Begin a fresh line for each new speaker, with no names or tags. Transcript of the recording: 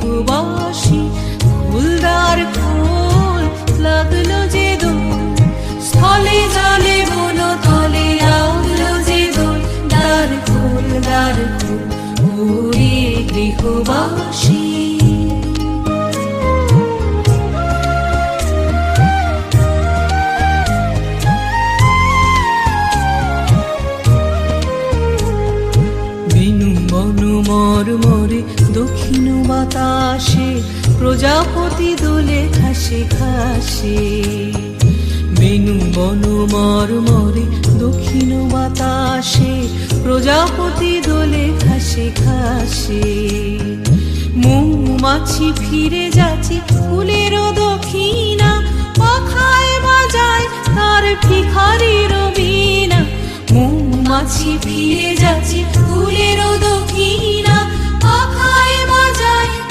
গৃহবাসী ফুলদার ফুল লাগল যে দোল স্থলে জলে বন তলে যে দোল দ্বার খোল দ্বার খোল গৃহবাসী। বনু মর মরে দক্ষিণ বাতাসে, প্রজাপতি দোলে খাসে খাসে বেনু বনু মর মরে দক্ষিণ বাতাসে, প্রজাপতি দোলে খাসে খাসে মৌমাছি ফিরে যাচ্ছে ফুলের দক্ষিণা, পাখায় বাজায় তার ভিখারির বীণা। মৌমাছি ফিরে যাচ্ছে ফুলের